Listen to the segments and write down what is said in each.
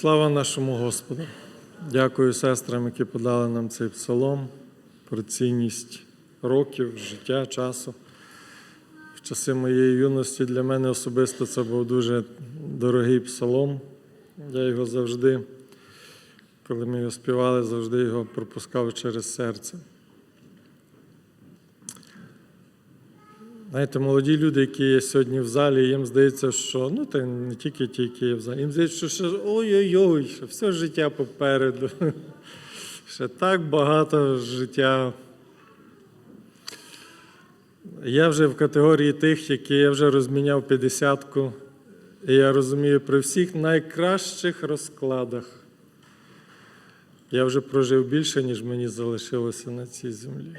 Слава нашому Господу! Дякую сестрам, які подали нам цей псалом про цінність років, життя, часу. В часи моєї юності для мене особисто це був дуже дорогий псалом. Я його завжди, коли ми його співали, завжди його пропускав через серце. Знаєте, молоді люди, які є сьогодні в залі, їм здається, що ну та не тільки ті, які є в залі, їм здається, що ще ой-ой-ой, що все життя попереду. Ще так багато життя. Я вже в категорії тих, які я вже розміняв 50-ку, і я розумію, при всіх найкращих розкладах я вже прожив більше, ніж мені залишилося на цій землі.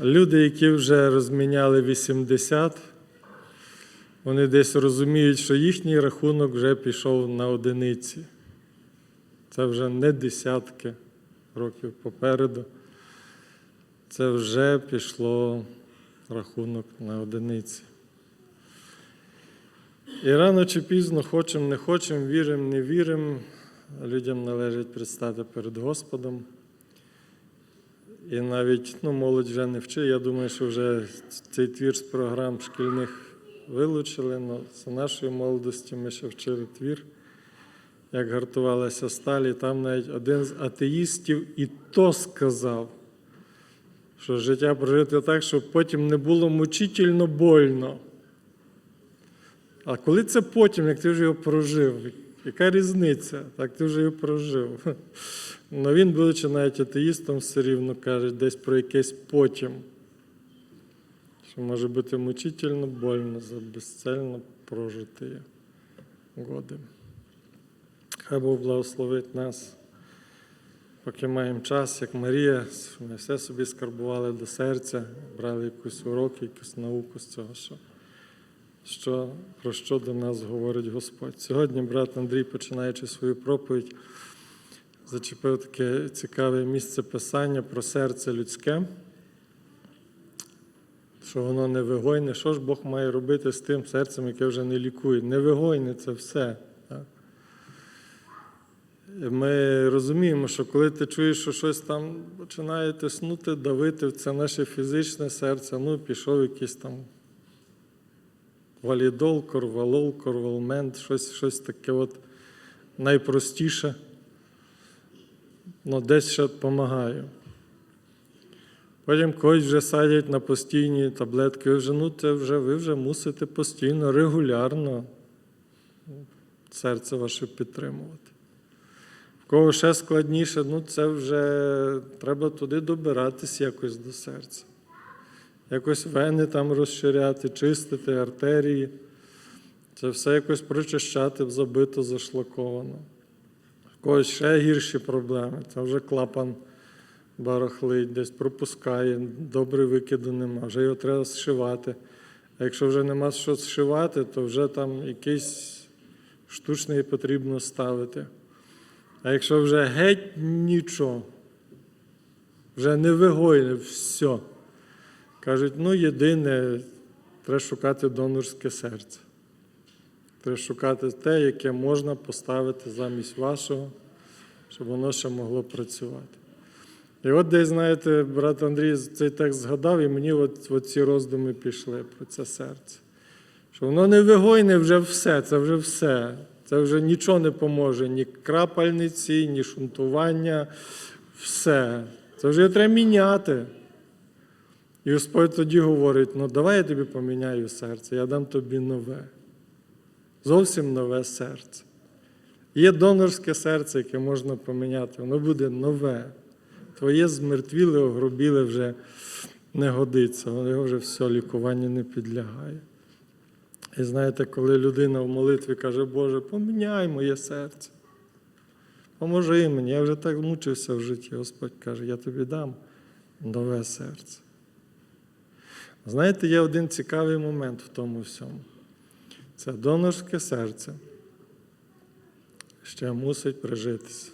Люди, які вже розміняли 80, вони десь розуміють, що їхній рахунок вже пішов на одиниці. Це вже не десятки років попереду. Це вже пішло рахунок на одиниці. І рано чи пізно, хочемо, не хочемо, віримо, не віримо, людям належить предстати перед Господом. І навіть ну, молодь вже не вчить. Я думаю, що вже цей твір з програм шкільних вилучили. але за нашої молодості ми ще вчили твір, як гартувалася сталі. Там навіть один з атеїстів і то сказав, що життя прожити так, щоб потім не було мучительно больно. А коли це потім, як ти вже його прожив? Яка різниця? Так ти вже його прожив. Ну він, будучи навіть атеїстом, все рівно каже десь про якесь потім, що може бути мучительно больно за безцельно прожиті годи. Хай Бог благословить нас, поки маємо час, як Марія, ми все собі скарбували до серця, брали якусь уроки, якусь науку з цього, що, що, про що до нас говорить Господь. Сьогодні брат Андрій, починаючи свою проповідь, зачепив таке цікаве місце писання про серце людське, що воно невигойне. Що ж Бог має робити з тим серцем, яке вже не лікує? Невигойне це все. Ми розуміємо, що коли ти чуєш, що щось там починає тиснути, давити, це наше фізичне серце, ну, пішов якийсь там валідол, корвалол, корвалмент, щось, щось таке от найпростіше ну, десь ще допомагаю. Потім когось вже садять на постійні таблетки, ви вже, ну, це вже, ви вже мусите постійно, регулярно серце ваше підтримувати. В кого ще складніше, ну це вже треба туди добиратись якось до серця. Якось вени там розширяти, чистити артерії. Це все якось прочищати, забито, зашлаковано когось ще гірші проблеми. Це вже клапан барахлить, десь пропускає, добре викиду нема, вже його треба зшивати. А якщо вже нема що зшивати, то вже там якийсь штучний потрібно ставити. А якщо вже геть нічого, вже не вигойне, все. Кажуть, ну єдине, треба шукати донорське серце. Треба шукати те, яке можна поставити замість вашого, щоб воно ще могло працювати. І от десь, знаєте, брат Андрій цей текст згадав, і мені от, от ці роздуми пішли про це серце. Що воно не вигойне вже все, це вже все. Це вже нічого не поможе, ні крапальниці, ні шунтування, все. Це вже треба міняти. І Господь тоді говорить: ну давай я тобі поміняю серце, я дам тобі нове зовсім нове серце. Є донорське серце, яке можна поміняти, воно буде нове. Твоє змертвіле, огробіле вже не годиться, воно вже все, лікування не підлягає. І знаєте, коли людина в молитві каже, Боже, поміняй моє серце. Поможи мені, я вже так мучився в житті. Господь каже, я тобі дам нове серце. Знаєте, є один цікавий момент в тому всьому. Це донорське серце ще мусить прижитися.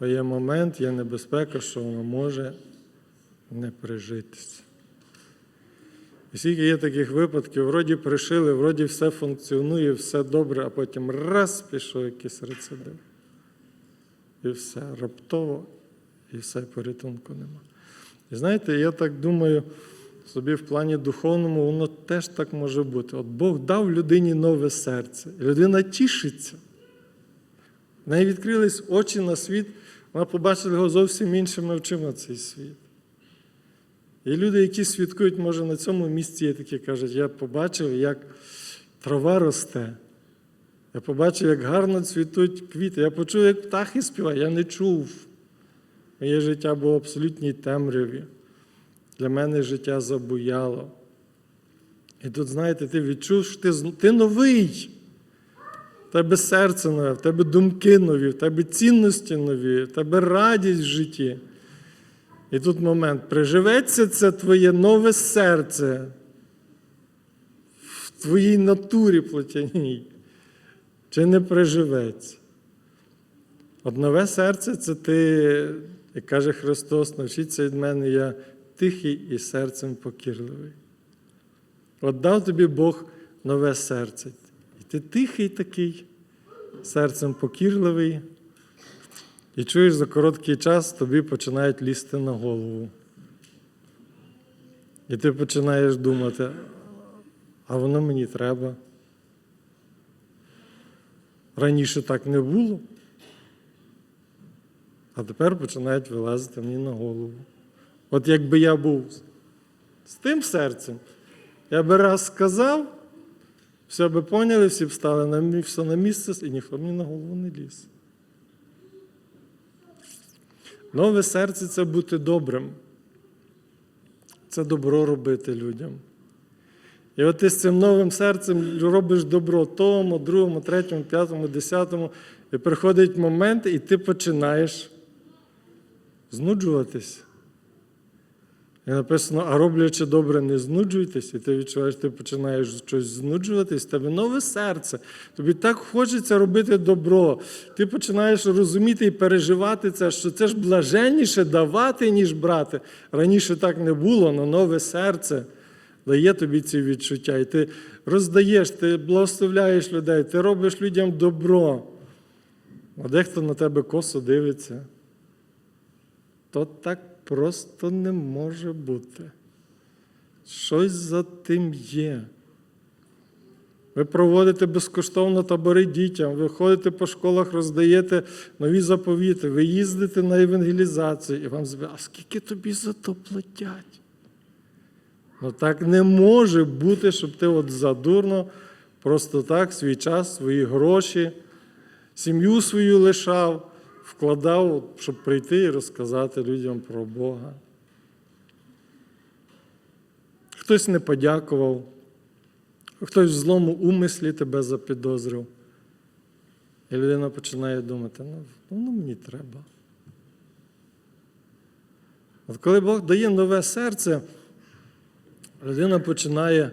Бо є момент, є небезпека, що воно може не прижитися. І скільки є таких випадків, вроді пришили, вроді все функціонує, все добре, а потім раз пішов якийсь рецидив. І все, раптово, і все, порятунку нема. І знаєте, я так думаю, собі в плані духовному, воно теж так може бути. От Бог дав людині нове серце, людина тішиться. В неї відкрились очі на світ, вона побачила його зовсім іншими очима цей світ. І люди, які свідкують, може, на цьому місці є такі кажуть, я побачив, як трава росте. Я побачив, як гарно цвітуть квіти. Я почув, як птахи співають. Я не чув. Моє життя було в абсолютній темряві. Для мене життя забуяло. І тут, знаєте, ти відчув, що ти, ти новий. В тебе серце нове, в тебе думки нові, в тебе цінності нові, в тебе радість в житті. І тут момент, приживеться це твоє нове серце в твоїй натурі плотяній, чи не приживеться? От нове серце це ти, як каже Христос, навчіться від мене, я тихий і серцем покірливий. От дав тобі Бог нове серце. І ти тихий такий, серцем покірливий. І чуєш, за короткий час тобі починають лізти на голову. І ти починаєш думати, а воно мені треба. Раніше так не було. А тепер починають вилазити мені на голову. От якби я був з тим серцем, я би раз сказав, все би поняли, всі б стали на, все на місце, і ніхто мені на голову не ліз. Нове серце це бути добрим. Це добро робити людям. І от ти з цим новим серцем робиш добро тому, другому, третьому, п'ятому, десятому, і приходить момент, і ти починаєш знуджуватись. І написано, а роблячи добре, не знуджуйтесь, і ти відчуваєш, ти починаєш щось знуджуватись, тебе нове серце. Тобі так хочеться робити добро. Ти починаєш розуміти і переживати це, що це ж блаженніше давати, ніж брати. Раніше так не було, але нове серце дає тобі ці відчуття. І ти роздаєш, ти благословляєш людей, ти робиш людям добро. А дехто на тебе косо дивиться. То так просто не може бути. Щось за тим є. Ви проводите безкоштовно табори дітям, ви ходите по школах, роздаєте нові заповіти, ви їздите на евангелізацію, і вам зве, а скільки тобі за то платять? Ну так не може бути, щоб ти от задурно просто так свій час, свої гроші, сім'ю свою лишав, вкладав, щоб прийти і розказати людям про Бога. Хтось не подякував, хтось в злому умислі тебе запідозрив. І людина починає думати, ну, ну мені треба. От коли Бог дає нове серце, людина починає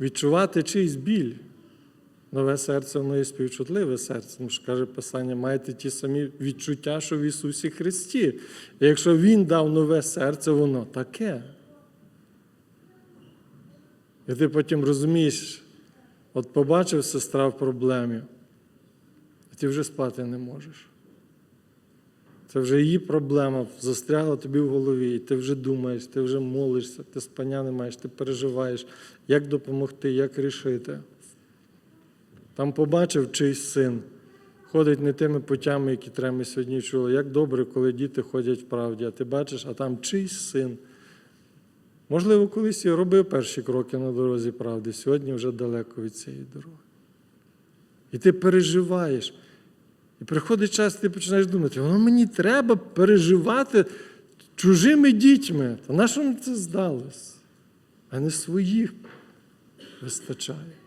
відчувати чийсь біль. Нове серце, воно є співчутливе серце. Тому що каже Писання, маєте ті самі відчуття, що в Ісусі Христі. І якщо Він дав нове серце, воно таке. І ти потім розумієш, от побачив сестра в проблемі, а ти вже спати не можеш. Це вже її проблема застрягла тобі в голові, і ти вже думаєш, ти вже молишся, ти спання не маєш, ти переживаєш, як допомогти, як рішити. Там побачив чийсь син, ходить не тими путями, які треба ми сьогодні чули. Як добре, коли діти ходять в правді, а ти бачиш, а там чийсь син. Можливо, колись і робив перші кроки на дорозі правди, сьогодні вже далеко від цієї дороги. І ти переживаєш. І приходить час, ти починаєш думати, воно мені треба переживати чужими дітьми. Та на що мені це здалось? А не своїх вистачає.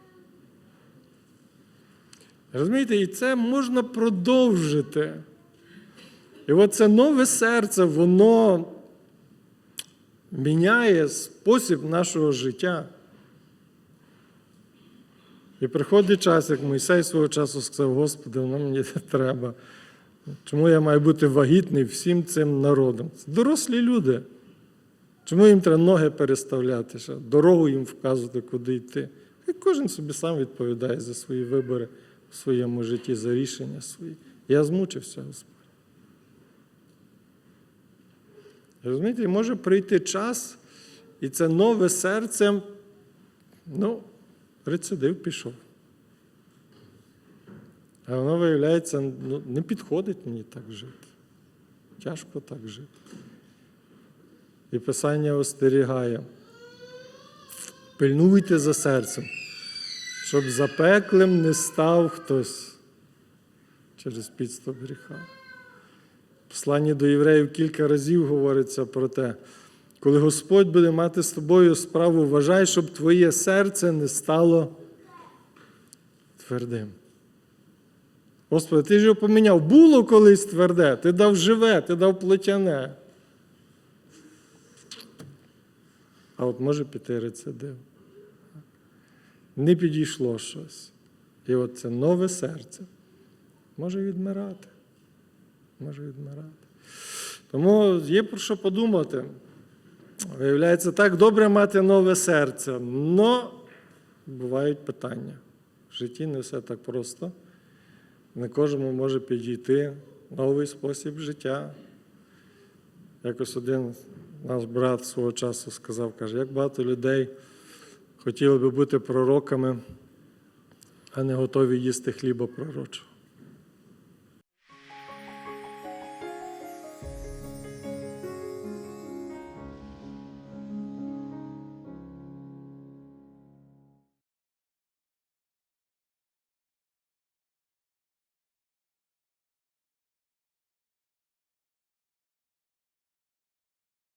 Розумієте, і це можна продовжити. І от це нове серце, воно міняє спосіб нашого життя. І приходить час, як Мойсей свого часу сказав, Господи, воно мені не треба. Чому я маю бути вагітний всім цим народом? Це дорослі люди. Чому їм треба ноги переставляти, дорогу їм вказувати, куди йти? І кожен собі сам відповідає за свої вибори в своєму житті, за рішення свої. Я змучився, Господь. Розумієте, може прийти час, і це нове серце, ну, рецидив пішов. А воно, виявляється, ну, не підходить мені так жити. Тяжко так жити. І Писання остерігає. Пильнуйте за серцем, щоб запеклим не став хтось через підступ гріха. В посланні до євреїв кілька разів говориться про те, коли Господь буде мати з тобою справу, вважай, щоб твоє серце не стало твердим. Господи, ти ж його поміняв. Було колись тверде, ти дав живе, ти дав плотяне. А от може піти рецидив. Не підійшло щось. І от це нове серце може відмирати. Може відмирати. Тому є про що подумати. Виявляється, так добре мати нове серце, але бувають питання. В житті не все так просто. Не кожному може підійти новий спосіб життя. Якось один наш брат свого часу сказав, каже, як багато людей хотіли би бути пророками, а не готові їсти хліба пророчого.